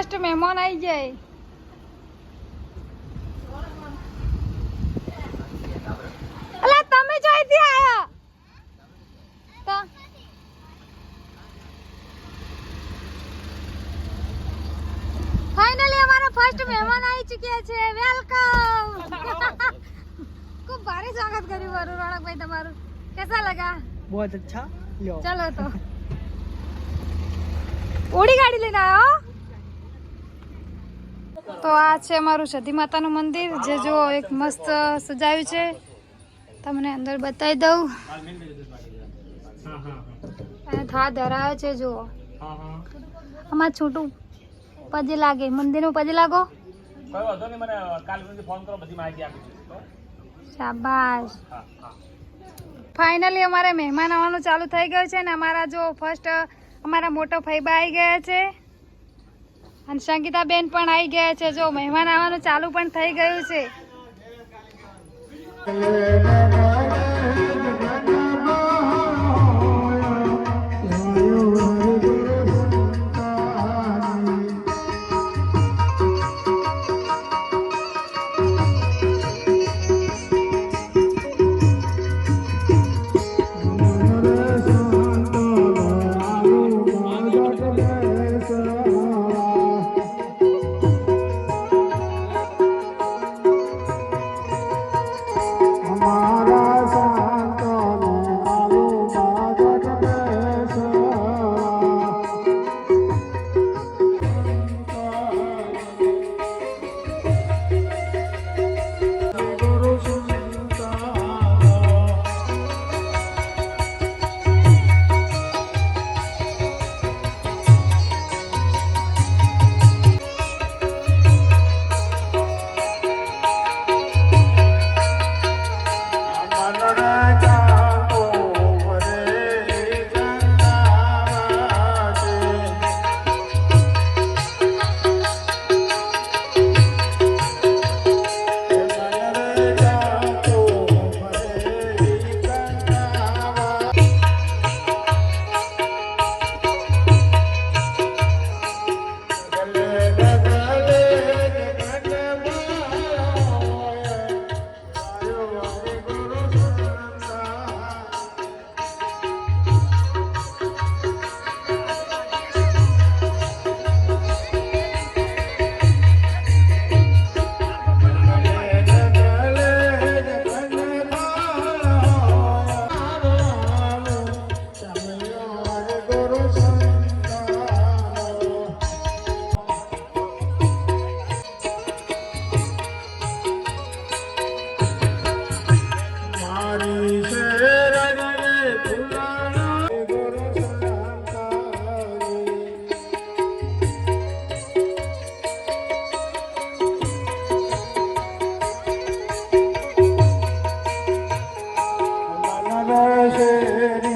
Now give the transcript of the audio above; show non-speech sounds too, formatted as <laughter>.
First મહેમાન આવી જાય. અલા ફર્સ્ટ મહેમાન આવી ચૂક્યા છે. વેલકમ <laughs> ખૂબ ભારે સ્વાગત કર્યું મારું રોણકભાઈ તમારું. કેસા લગા? બહુત અચ્છા. ચલો તો. ઓડી ગાડી લઈને આવ્યો તો આ છે અમારું સધી માતાનું મંદિર જે જો એક મસ્ત સજાયું છે. તમને અંદર બતાવી દઉં. અને થા ધરાવે છે જુઓ. આમાં છૂટું પજે લાગે. મંદિરનું પજે લાગો? શાબાશ. ફાઇનલી અમારે મહેમાન આવવાનું ચાલુ થઈ ગયું છે ને અમારા જો ફર્સ્ટ અમારા મોટો ફૈબા આવી ગયા છે. અને સંગીતાબેન પણ આવી ગયા છે. જો મહેમાન આવવાનું ચાલુ પણ થઈ ગયું છે. શેરી